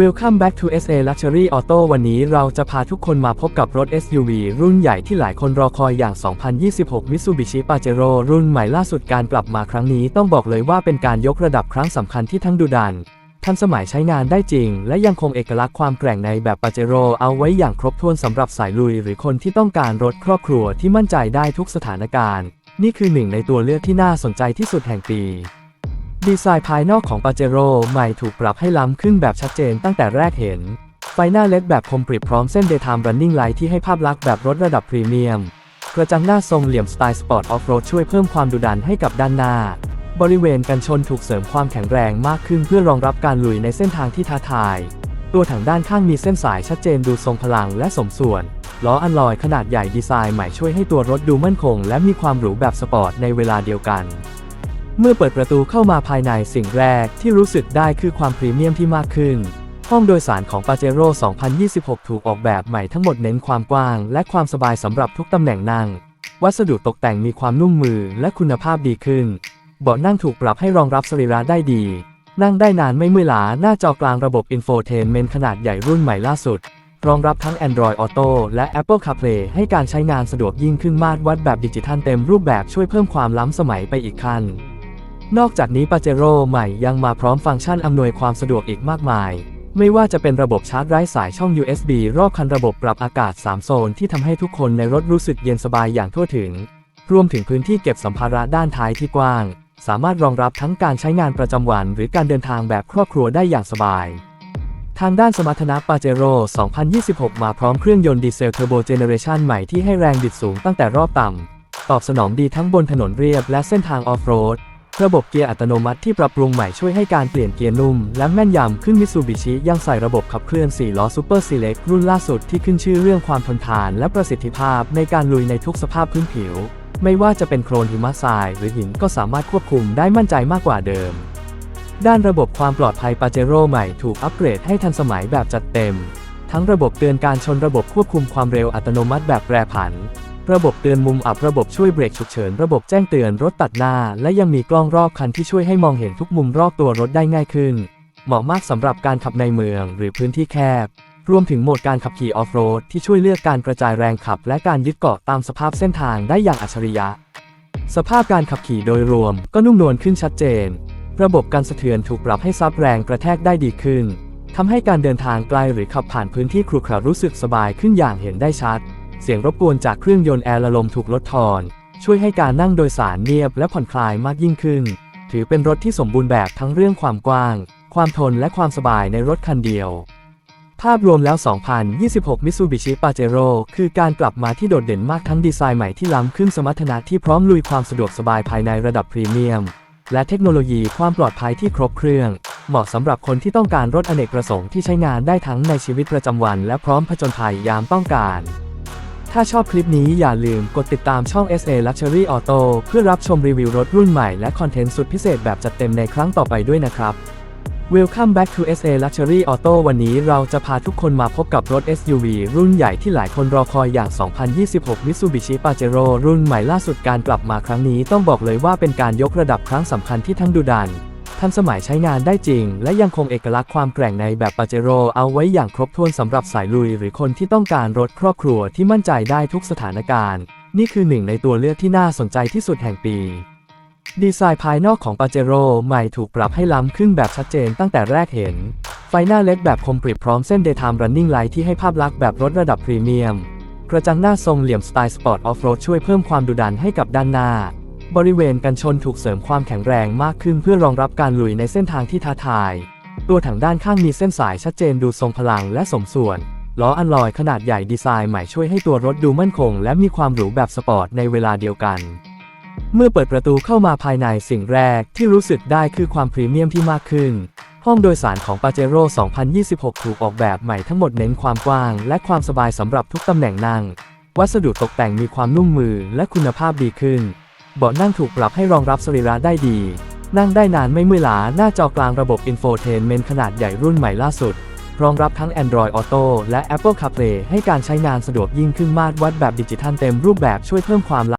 Welcome back to SA Luxury Auto วันนี้เราจะพาทุกคนมาพบกับรถ SUV รุ่นใหญ่ที่หลายคนรอคอยอย่าง 2026 Mitsubishi Pajero รุ่นใหม่ล่าสุดการกลับมาครั้งนี้ต้องบอกเลยว่าเป็นการยกระดับครั้งสำคัญที่ทั้งดุดัน ทันสมัยใช้งานได้จริง และยังคงเอกลักษณ์ความแกร่งในแบบ Pajero เอาไว้อย่างครบถ้วนสำหรับสายลุย หรือคนที่ต้องการรถครอบครัวที่มั่นใจได้ทุกสถานการณ์ นี่คือหนึ่งในตัวเลือกที่น่าสนใจที่สุดแห่งปี ดีไซน์ภายนอกของปาเจโร่ใหม่ถูกปรับให้ล้ำขึ้นแบบชัดเจนตั้งแต่แรกเห็น ไฟหน้าเล็ดแบบคมกริบพร้อมเส้น Daytime Running Light ที่ให้ภาพลักษณ์แบบรถระดับพรีเมียม กระจังหน้าทรงเหลี่ยมสไตล์สปอร์ตออฟโรดช่วยเพิ่มความดุดันให้กับด้านหน้า บริเวณกันชนถูกเสริมความแข็งแรงมากขึ้นเพื่อรองรับการลุยในเส้นทางที่ท้าทาย ตัวถังด้านข้างมีเส้นสายชัดเจนดูทรงพลังและสมส่วนล้ออัลลอยขนาดใหญ่ดีไซน์ใหม่ช่วยให้ตัวรถดูมั่นคง และมีความหรูแบบสปอร์ตในเวลาเดียวกัน เมื่อเปิดประตูเข้ามาภายในสิ่งแรกที่รู้สึกได้คือความพรีเมียมที่มากขึ้น ห้องโดยสารของ Pajero 2026 ถูกออกแบบใหม่ทั้งหมดเน้นความกว้าง และความสบายสำหรับทุกตำแหน่งนั่ง วัสดุตกแต่งมีความนุ่มมือและคุณภาพดีขึ้น เบาะนั่งถูกปรับให้รองรับสรีระได้ดี นั่งได้นานไม่เมื่อยล้าหน้าจอกลางระบบ Infotainment ขนาดใหญ่รุ่นใหม่ล่าสุด รองรับทั้ง Android Auto และ Apple CarPlay ให้การใช้งานสะดวกยิ่งขึ้นมาตรวัดแบบดิจิทัลเต็มรูปแบบช่วยเพิ่มความล้ำสมัยไปอีกขั้น นอกจากนี้ปาเจโร่ใหม่ยังมาพร้อมฟังก์ชันอำนวยความสะดวกอีกมากมาย ไม่ว่าจะเป็นระบบชาร์จไร้สายช่อง USB รอบคันระบบปรับอากาศ 3 โซนที่ทำให้ทุกคนในรถรู้สึกเย็นสบายอย่างทั่วถึง รวมถึงพื้นที่เก็บสัมภาระด้านท้ายที่กว้าง สามารถรองรับทั้งการใช้งานประจำวัน หรือการเดินทางแบบครอบครัวได้อย่างสบาย ทางด้านสมรรถนะปาเจโร่2026 มาพร้อมเครื่องยนต์ดีเซลเทอร์โบเจเนเรชันใหม่ที่ให้แรงบิดสูงตั้งแต่รอบต่ำตอบสนองดีทั้งบนถนนเรียบและเส้นทางออฟโรด ระบบเกียร์อัตโนมัติที่ปรับปรุงใหม่ช่วยให้การเปลี่ยนเกียร์นุ่ม และแม่นยำขึ้นมิตซูบิชิยังใส่ระบบขับเคลื่อน 4 ล้อซูเปอร์ซีเล็กรุ่นล่าสุดที่ขึ้นชื่อเรื่องความทนทานและประสิทธิภาพในการลุยในทุกสภาพพื้นผิว ไม่ว่าจะเป็นโคลนหิมะทราย หรือหินก็สามารถควบคุมได้มั่นใจมากกว่าเดิม ด้านระบบความปลอดภัยปาเจโร่ใหม่ถูกอัปเกรดให้ทันสมัยแบบจัดเต็ม ทั้งระบบเตือนการชนระบบควบคุมความเร็วอัตโนมัติแบบแปรผัน ระบบเตือนมุมอับระบบช่วยเบรกฉุกเฉิน ระบบแจ้งเตือนรถตัดหน้า และยังมีกล้องรอบคันที่ช่วยให้มองเห็นทุกมุมรอบตัวรถได้ง่ายขึ้น เหมาะมากสำหรับการขับในเมืองหรือพื้นที่แคบ รวมถึงโหมดการขับขี่ออฟโรดที่ช่วยเลือกการกระจายแรงขับ และการยึดเกาะตามสภาพเส้นทางได้อย่างอัจฉริยะ สภาพการขับขี่โดยรวมก็นุ่มนวลขึ้นชัดเจน ระบบการสะเทือนถูกปรับให้ซับแรงกระแทกได้ดีขึ้นทำให้การเดินทางไกลหรือขับผ่านพื้นที่ครุขระรู้สึกสบายขึ้นอย่างเห็นได้ชัด เสียงรบกวนจากเครื่องยนต์แอร์ละลมถูกลดทอน ช่วยให้การนั่งโดยสารเนียบและผ่อนคลายมากยิ่งขึ้น ถือเป็นรถที่สมบูรณ์แบบทั้งเรื่องความกว้าง ความทนและความสบายในรถคันเดียว ภาพรวมแล้ว 2026 Mitsubishi Pajero คือการกลับมาที่โดดเด่นมากทั้งดีไซน์ใหม่ที่ล้ำขึ้นสมรรถนะที่พร้อมลุยความสะดวกสบายภายในระดับพรีเมียม และเทคโนโลยีความปลอดภัยที่ครบเครื่องเหมาะสำหรับคนที่ต้องการรถอเนกประสงค์ที่ใช้งานได้ทั้งในชีวิตประจำวันและพร้อมผจญภัยยามต้องการ ถ้าชอบคลิปนี้อย่าลืมกดติดตามช่อง SA Luxury Auto เพื่อรับชมรีวิวรถรุ่นใหม่และคอนเทนต์สุดพิเศษแบบจัดเต็มในครั้งต่อไปด้วยนะครับ Welcome back to SA Luxury Auto วันนี้เราจะพาทุกคนมาพบกับรถ SUV รุ่นใหญ่ที่หลายคนรอคอยอย่าง 2026 Mitsubishi Pajero รุ่นใหม่ล่าสุดการกลับมาครั้งนี้ต้องบอกเลยว่าเป็นการยกระดับครั้งสำคัญที่ทั้งดุดัน ทันสมัยใช้งานได้จริง และยังคงเอกลักษณ์ความแกร่งในแบบ Pajero เอาไว้อย่างครบถ้วนสำหรับสายลุย หรือคนที่ต้องการรถครอบครัวที่มั่นใจได้ทุกสถานการณ์ นี่คือหนึ่งในตัวเลือกที่น่าสนใจที่สุดแห่งปี ดีไซน์ภายนอกของปาเจโรใหม่ถูกปรับให้ล้ำขึ้นแบบชัดเจนตั้งแต่แรกเห็น ไฟหน้าเล็ดแบบคมกริบพร้อมเส้น Daytime Running Light ที่ให้ภาพลักษณ์แบบรถระดับพรีเมียมกระจังหน้าทรงเหลี่ยมสไตล์สปอร์ตออฟโรดช่วยเพิ่มความดุดันให้กับด้านหน้า บริเวณกันชนถูกเสริมความแข็งแรงมากขึ้นเพื่อรองรับการลุยในเส้นทางที่ท้าทาย ตัวถังด้านข้างมีเส้นสายชัดเจนดูทรงพลังและสมส่วน ล้ออัลลอยขนาดใหญ่ดีไซน์ใหม่ช่วยให้ตัวรถดูมั่นคง และมีความหรูแบบสปอร์ตในเวลาเดียวกัน เมื่อเปิดประตูเข้ามาภายในสิ่งแรกที่รู้สึกได้คือความพรีเมียมที่มากขึ้น ห้องโดยสารของ Pajero 2026 ถูกออกแบบใหม่ทั้งหมดเน้นความกว้าง และความสบายสำหรับทุกตำแหน่งนั่ง วัสดุตกแต่งมีความนุ่มมือและคุณภาพดีขึ้น เบาะนั่งถูกปรับให้รองรับสรีระได้ดี นั่งได้นานไม่เมื่อยล้าหน้าจอกลางระบบ Infotainment ขนาดใหญ่รุ่นใหม่ล่าสุด รองรับทั้ง Android Auto และ Apple CarPlay ให้การใช้งานสะดวกยิ่งขึ้นมาตรวัดแบบดิจิทัลเต็มรูปแบบช่วยเพิ่มความ